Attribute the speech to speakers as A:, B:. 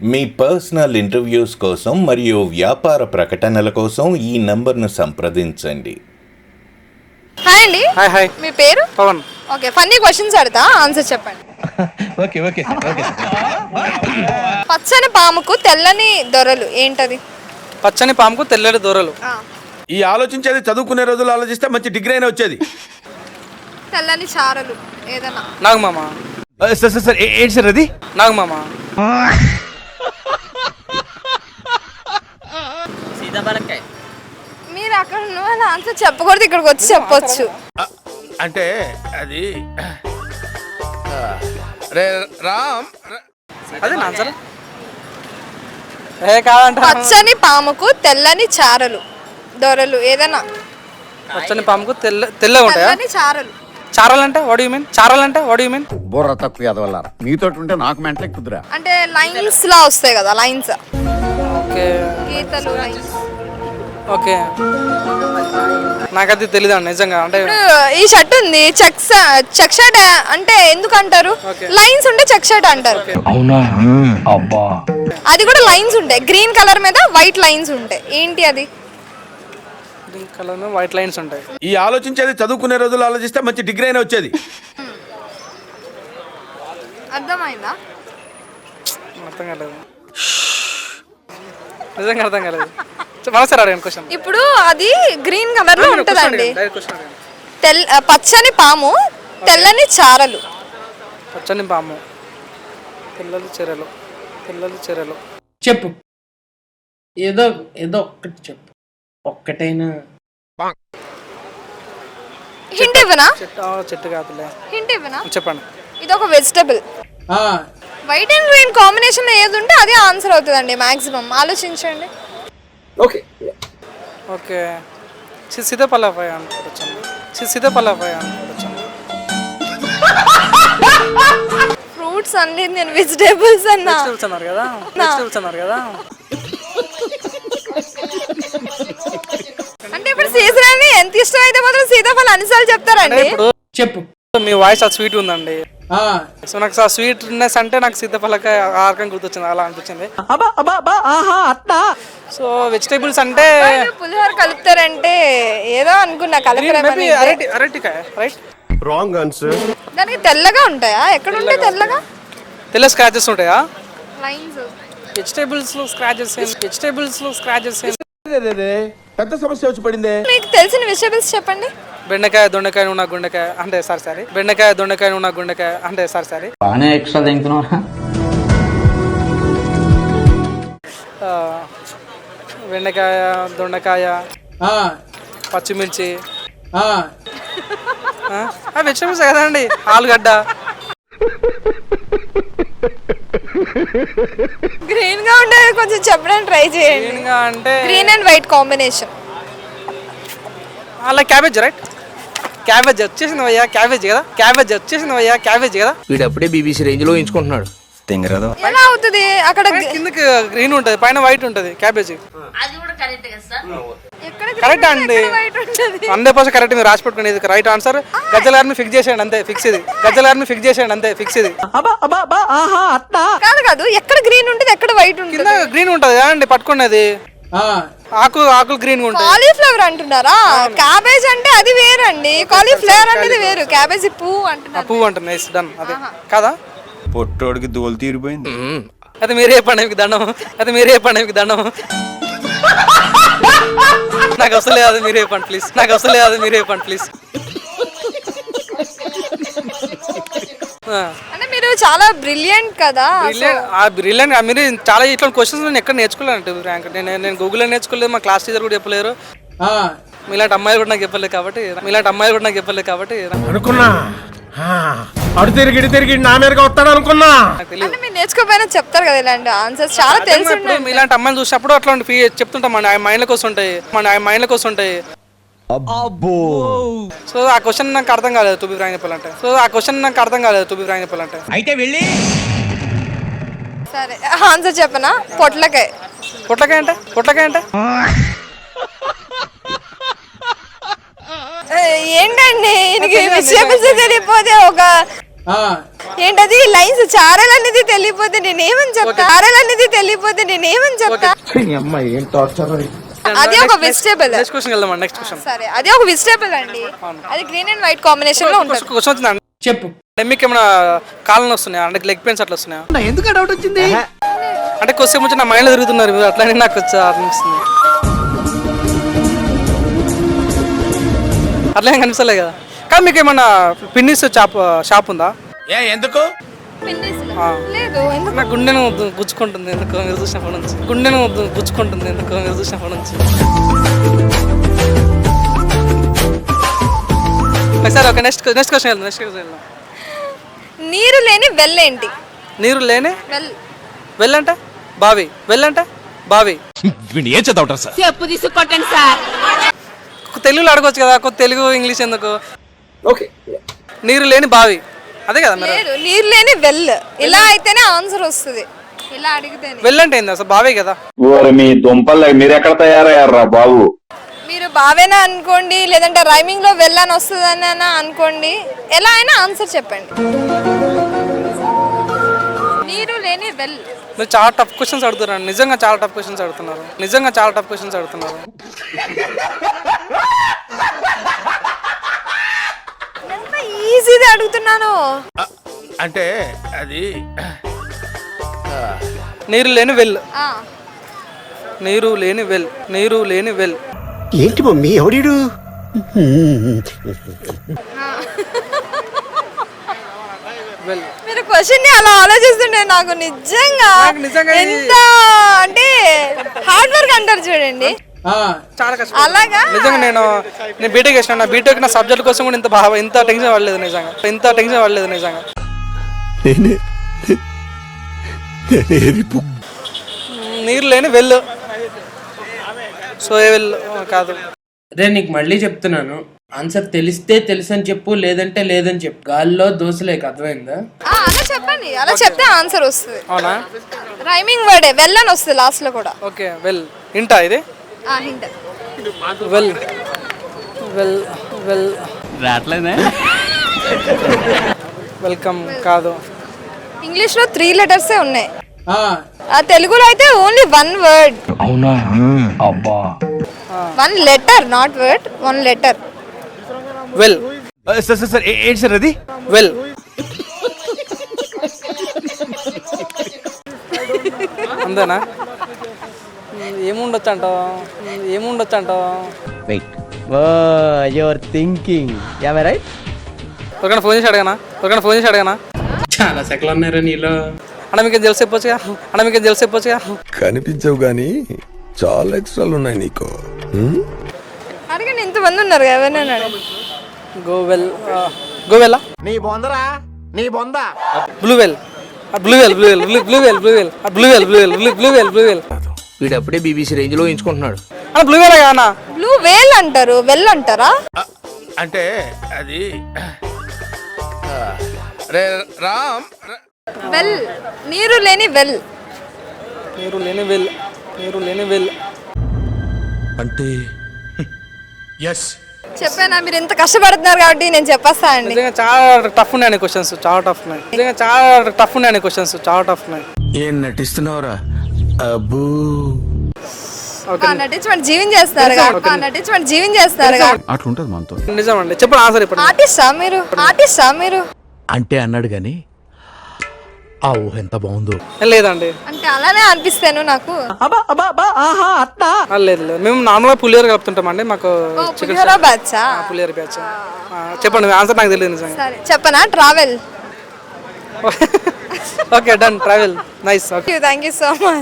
A: మీ personal interviews కోసం మరియు వ్యాపార ప్రకటనల కోసం ఈ నంబర్ను సంప్రదించండి.
B: హాయ్ అండి.
C: Hi hi.
B: మీ పేరు?
C: పవన్.
B: ఓకే ఫన్నీ క్వశ్చన్స్ అడతా ఆన్సర్ చెప్పండి.
D: Okay okay okay.
B: పచ్చని పాముకు తెల్లని దొరలు ఏంటది?
C: పచ్చని పాముకు తెల్లటి దూరలు.
E: ఈ ఆలోచించేది చదువుకునే రోజులు ఆలోచిస్తే మంచి డిగ్రీ అయినా వచ్చేది.
B: తెల్లని చారలు ఏదైనా
C: నాగమామ
D: సార్ సార్ ఏంటి సార్ అది?
C: నాగమామ
B: మీరు అక్కడ ఉన్న ఆన్సర్ చెప్పకూడదు ఇక్కడికి వచ్చి చెప్పొచ్చు.
E: అంటే అది రే రామ్
C: అదే నా ఆన్సర్ ఏ కాదంట.
B: పచ్చని పాముకు తెల్లని చారలు దొరలు ఏదైనా.
C: పచ్చని పాముకు తెల్ల తెల్లగా ఉంటాయా?
B: తెల్లని చారలు.
C: చారాలంటే వాడు యూ మీన్ చారాలంటే వాడు యూ మీన్
F: బుర్ర తక్కువ ఎదవల్లారా మీతో ఉంటే నాకు మెంటలే కుదురా.
B: అంటే లైన్స్ లా వస్తాయి కదా లైన్స్.
C: ఓకే.
B: గీతలు లైన్స్.
C: ఓకే. నాకది తెలియదు నిజంగా. అంటే
B: ఈ షర్ట్ ఉంది చెక్ చెక్ షర్ట్ అంటే ఎందుకు అంటారు. లైన్స్ ఉంటే చెక్ షర్ట్ అంటారు.
D: అవునా? అబ్బా.
B: అది కూడా లైన్స్ ఉంటాయి గ్రీన్ కలర్ మీద వైట్ లైన్స్ ఉంటాయి ఏంటి అది?
C: పింక్ కలర్ వైట్ లైన్స్ ఉంటాయి.
E: ఈ ఆలోచించేది చదువుకునే రోజులు ఆలోచిస్తే మంచి డిగ్రీ అయినా వచ్చేది.
B: అర్థమైందా?
C: అర్థం కాలేదు. నిజంగా అర్థం కాలేదు. మనసారి అడగండి క్వశ్చన్
B: ఇప్పుడు అది గ్రీన్ కలర్లో ఉంటదండి.
C: డైరెక్ట్ క్వశ్చన్ అడగండి.
B: తెల్ పచ్చని పాము తెల్లని చారలు.
C: పచ్చని పాము పిల్లలు చెరలు పిల్లలు చెరలు.
G: చెప్పు. ఏదో ఏదో ఒక్కటి చెప్పు. ఒక్కటైనా.
B: హింట్ ఇవ్వనా?
C: చెట్టు కాదులే.
B: హింట్ ఇవ్వనా?
C: చెప్పండి.
B: ఇది ఒక vegetable white and green combination ఏది ఉంటే అదే ఆన్సర్ అవుతుందండి మాక్సిమం ఆలోచించండి.
C: ఓకే సి సీతాఫలపాయ అనుకోవచ్చు సీతాఫలపాయ అనుకోవచ్చు
B: ఫ్రూట్స్ అన్ని నేను వెజిటేబుల్స్ అన్నా.
C: వెజిటబుల్స్ అన్నారు కదా? వెజిటబుల్స్ అన్నారు కదా?
B: అంటే ఇప్పుడు సీజన్ అని ఎంత ఇష్టం అయితే మాత్రం సీతాఫలం అన్నిసార్లు చెప్తారండి.
G: చెప్పు.
C: మీ వాయిస్ ఆ స్వీట్ ఉందండి. సో నాకు ఆ స్వీట్నెస్ అంటే నాకు సీతాఫలకాయ ఆరకం గుర్తొచ్చింది అలా అనిపించింది. సో వెజిటేబుల్స్ అంటే
B: పులిహోర కలుపుతారంటే ఏదో అనుకున్నా కలపడం
C: మేబీ అరటి అరటికాయ రైట్
B: దానికి తెల్లగా ఉంటాయా? ఎక్కడ ఉంటాయి తెల్లగా?
C: తెల్ల స్క్రాచెస్ ఉంటాయా?
B: లైన్స్
C: వెజిటేబుల్స్లో స్క్రాచెస్ వెజిటేబుల్స్లో స్క్రాచెస్
E: పెద్ద సమస్య వచ్చి పడిందే.
B: మీకు తెలిసిన వెజిటేబుల్స్ చెప్పండి.
C: బెండకాయ దొండకాయ నూనె గుండెకాయ అంటే సారీ సారీ బెండకాయ దొండకాయ నూనె గుండెకాయ అంటే సారీ సారీ
H: బాగానే ఎక్స్ట్రా తింటున్నారా
C: బెండకాయ దొండకాయ
G: ఆ,
C: పచ్చిమిర్చి.
G: ఆ.
C: వెజిటేబుల్స్ కదండి? ఆలుగడ్డ.
B: గ్రీన్గా ఉండేది కొంచెం చెప్పడానికి ట్రై చేయండి.
C: అంటే
B: గ్రీన్ అండ్ వైట్ కాంబినేషన్
C: అలా క్యాబేజ్ రైట్ క్యాబేజ్ వచ్చేసింది అయ్యా క్యాబేజ్ కదా? క్యాబేజ్ వచ్చేసింది అయ్యా క్యాబేజ్ కదా?
D: వీడు అప్పుడే బీబీసీ రేంజ్లో ఎంచుకుంటున్నాడు. తెంగరదు.
B: ఎలా అవుతుంది? అక్కడ
C: పైన కిందకి గ్రీన్ ఉంటుంది పైన వైట్ ఉంటుంది క్యాబేజ్.
B: ఎక్కడ
C: కరెక్ట్ అండి.
B: వైట్ ఉంటుంది?
C: హండ్రెడ్ పర్సెంట్ కరెక్ట్ మీరు రాసి పెట్టుకుని ఇది రైట్ ఆన్సర్ గజ్జల గారిని ఫిక్స్ చేసేయండి అంతే ఫిక్స్ ఇది. గజ్జల గారిని ఫిక్స్ చేసేయండి అంతే ఫిక్స్ ఇది.
B: కాదు కాదు ఎక్కడ గ్రీన్ ఉంటుంది ఎక్కడ వైట్
C: కింద
B: ఉంటుంది?
C: గ్రీన్ ఉంటుంది అండి పట్టుకున్నది ఆకు ఆకులు గ్రీన్
B: కాలీఫ్లవర్ అంటున్నారా? క్యాబేజ్ అంటే అది వేరండి. కాలీఫ్లవర్ అనేది వేరు. క్యాబేజీ పువ్వు అంటున్నారు.
C: పువ్వు అంటుంది నైస్ డన్ అదే. కదా?
E: పొట్టోడికి దోలు తీరిపోయింది.
C: అది మీరే పండుగకి దండం. అది మీరే పండుగకి దండం. నాకు అసలే అది మీరే పండి ప్లీజ్ నాకు అసలే అది మీరే పండి ప్లీజ్
B: మీరు చాలా బ్రిలియంట్ కదా
C: బ్రిలియంట్ ఆ బ్రిలియంట్ మీరు చాలా ఇట్లాంటి క్వశ్చన్స్ నేను ఎక్కడ నేర్చుకోలేను ర్యాంక్ నేను నేను గూగుల్లో నేర్చుకోలేదు మా క్లాస్ టీచర్ కూడా చెప్పలేరు.
G: ఆ.
C: మీలాంటి అమ్మాయిలు కూడా నాకు చెప్పలేదు కాబట్టి మీలాంటి అమ్మాయిలు కూడా నాకు చెప్పలేదు కాబట్టి.
I: అనుకున్నా. ఆ, అడు తిరిగి ఇటు తిరిగి నా మీదగా వస్తాడు అనుకున్నా.
B: మీరు నేర్చుకోపోయినా చెప్తారు కదా ఇలాంటి ఆన్సర్స్ చాలా తెలిసి
C: మీలాంటి అమ్మాయిలు చూసినప్పుడు అట్లాంటి ఫీ చెప్తుంటాం మన మైండ్లకు వస్తుంటాయి మన మైండ్లకు వస్తుంటాయి సో ఆ క్వశ్చన్ నాకు అర్థం కాలేదు తుబి ఫ్రాంక్ చెప్పాలంటే. సో ఆ క్వశ్చన్ నాకు అర్థం కాలేదు తుబి ఫ్రాంక్ చెప్పాలంటే.
D: అయితే వెళ్ళి.
B: సరే ఆన్సర్ చెప్పనా? పొట్లకాయ.
C: పొట్లకాయ అంటే? పొట్లకాయ అంటే?
B: ఏ, ఏంటండి? వెజిటేబుల్స్ తెలియకపోతే ఒక
G: ఆ.
B: ఏంటది? లైన్స్ చారల్ అనేది తెలియపోతే నేనేమని చెప్తా? చారల్ అనేది తెలియపోతే నేనేమని చెప్తా? అది ఒక వెజిటేబుల్
C: నెక్స్ట్ క్వశ్చన్ వెళ్దాం నెక్స్ట్ క్వశ్చన్
B: సరే అది ఒక వెజిటేబుల్ అండి. అది గ్రీన్ అండ్ వైట్ కాంబినేషన్లో ఉంటుంది.
C: క్వశ్చన్ వచ్చిందండి
G: చెప్పు.
C: మీకు ఏమైనా కాళ్ళని వస్తున్నాయా? అంటే లెగ్ పెయిన్స్ అట్లా వస్తున్నాయా? ఎందుకు డౌట్ వచ్చింది? అంటే కొద్దిసేపు నుంచి నా మైండ్లో తిరుగుతున్నారు అట్లానే నాకు వచ్చా అనిపిస్తుంది అట్లనే కనిపిస్తలే కదా. కానీ మీకు ఏమన్నా పిన్నిస్ షాప్ షాప్ ఉందా?
E: ఏ ఎందుకు?
C: ఆ.
B: లేదు ఎందుకు?
C: నా గుండెను గుచ్చుకుంటుంది ఎందుకు? మీరు చూసినప్పటి నుంచి. గుండెను గుచ్చుకుంటుంది ఎందుకు? మీరు చూసినప్పటి నుంచి. సరే ఓకే నెక్స్ట్ నెక్స్ట్ క్వశ్చన్ వెళ్దాం నెక్స్ట్ క్వశ్చన్ వెళ్దాం.
B: నీరు లేని వెల్ ఏంటి?
C: నీరు లేని
B: వెల్.
C: వెళ్ళంటే బావి. వెళ్ళంటే బావి.
D: ఏం చదవటం సార్?
H: చెప్పు తీసుకొట్టండి సార్.
C: తెలుగులో అడగొచ్చు కదా కొత్త తెలుగు ఇంగ్లీష్ ఎందుకు?
D: ఓకే
C: నీరు లేని బావి. అదే కదా మరి?
B: లేదు నీరు లేని వెల్. ఇలా అయితేనే ఆన్సర్ వస్తుంది. ఇలా అడిగితేనే.
C: వెళ్ళంటే ఏంది అసలు? బావే కదా.
J: ఓరి మీ దుంపలు మీరు ఎక్కడ తయారయ్యారా బాబు?
B: మీరు బావేనా అనుకోండి లేదంటే రైమింగ్లో వెళ్ళని వస్తుందని అనుకోండి ఎలా అయినా ఆన్సర్ చెప్పండి. నీరు లేని వెల్.
C: మీరు చాలా టఫ్ క్వశ్చన్స్ అడుగుతున్నారు నిజంగా చాలా టఫ్ క్వశ్చన్స్ అడుగుతున్నారు. నిజంగా చాలా టఫ్ క్వశ్చన్స్ అడుగుతున్నారు.
B: అడుగుతున్నాను?
E: అంటే అది
C: నీరు లేని వెల్.
B: ఆ,
C: నీరు లేని వెల్. నీరు లేని వెల్.
I: ఏంటి మమ్మీ ఎవడీడు?
C: వెల్.
B: మీరు క్వశ్చన్ని అలా ఆలోచిస్తుంటే నాకు నిజంగా
C: నాకు నిజంగా ఇది-
B: ఎంత అంటే హార్డ్ వర్క్ అంటారు చూడండి.
C: చాలా కష్టం
B: అలాగా?
C: నిజంగా నేను నేను బీటెక్ చేసిన నా బీటెక్ నా సబ్జెక్ట్ కోసం కూడా ఇంత బాగా ఇంత టెన్షన్ పడలేదు నిజంగా. ఇంత టెన్షన్ పడలేదు నిజంగా. నీరు లేని వెల్ సో ఏ వెల్ కాదు.
G: రే నీకు మళ్ళీ చెప్తున్నాను. ఆన్సర్ తెలిస్తే తెలుసు అని చెప్పు లేదంటే లేదని చెప్పు. గాల్లో దోశలేక అర్థమైందా?
B: ఆ, అలా చెప్పండి. అలా చెప్తే ఆన్సర్ వస్తుంది.
C: అవునా?
B: రైమింగ్ వర్డే వెల్ అని వస్తుంది లాస్ట్లో కూడా.
C: ఓకే వెల్ ఇంటా ఇది?
B: హింట్
C: వెల్ వెల్ వెల్
D: రావట్లేదే?
C: వెల్కమ్ కాదు.
B: ఇంగ్లీష్లో త్రీ లెటర్స్ ఉన్నాయి. తెలుగులో అయితే ఓన్లీ వన్ వర్డ్
D: అవునా? అబ్బా.
B: One letter not word one letter
C: well
D: sir sir sir ఏంటి సార్ అది?
C: వెల్ అంతేనా? ఏముండొచ్చు అంటావు ఏముండొచ్చు అంటావు
D: wait oh your thinking am right
C: ఒకరికైనా phone చేసి అడగనా? ఒకరికైనా ఫోన్ చేసి అడగనా?
G: చాలా సెకలు ఉన్నారా నీలో.
C: అన్న మీకు తెలిసి చెప్పొచ్చుగా? అన్న మీకు తెలిసి చెప్పొచ్చుగా?
I: కనిపించవు గాని చాలా ఎక్స్ట్రాలు ఉన్నాయి నీకు.
B: అడగండి ఇంతమంది ఉన్నారు కదా ఎవరైనా.
C: గోవెల్ గోవెలా
I: నీ బొందరా? నీ బొంద?
C: Blue well blue well blue well blue well blue well
D: వీడు అప్పుడే బీబీసీ రేంజ్లో ఎంచుకుంటున్నాడు.
C: అన్న బ్లూ వెల్ కానా
B: బ్లూ వేల్ అంటారు వెల్ అంటారా?
E: అంటే అది రే రామ్
B: వెల్ నీరు లేని వెల్.
C: నీరు లేని వెల్ నీరు లేని వెల్.
I: అంటే ఎస్
B: చెప్పానా మీరు ఇంత కష్టపడుతున్నారు కాబట్టి నేను చెప్పేస్తా అండి.
C: నిజంగా చాలా టఫ్ ఉన్నాయని క్వశ్చన్స్ చాలా టఫ్ ఉన్నాయి. నిజంగా చాలా టఫ్ ఉన్నాయని క్వశ్చన్స్ చాలా టఫ్ ఉన్నాయి.
I: ఏం నటిస్తున్నావురా? అబ్బూ.
F: అట్లుంటది మనతో.
C: అండి చెప్పండి ఆన్సర్ ఇప్పుడు
B: ఆర్టిస్టా మీరు? ఆర్టిస్టా మీరు?
I: అంటే అన్నాడు గాని ఆ ఊహ ఎంత బాగుందో.
C: లేదండి.
B: అంటే అలానే అనిపిస్తాను నాకు.
C: ఆ, లేదు లేదు. మేము నార్మల్గా పులిహోర కలుపుతుంటామండి. మాకు
B: ఓ, పులిహోర బ్యాచా?
C: పులిహోర బ్యాచ్. చెప్పండి ఆన్సర్ నాకు తెలియదు నిజంగా.
B: సరే చెప్పనా? Travel.
C: Okay done travel. Nice okay.
B: Thank you so much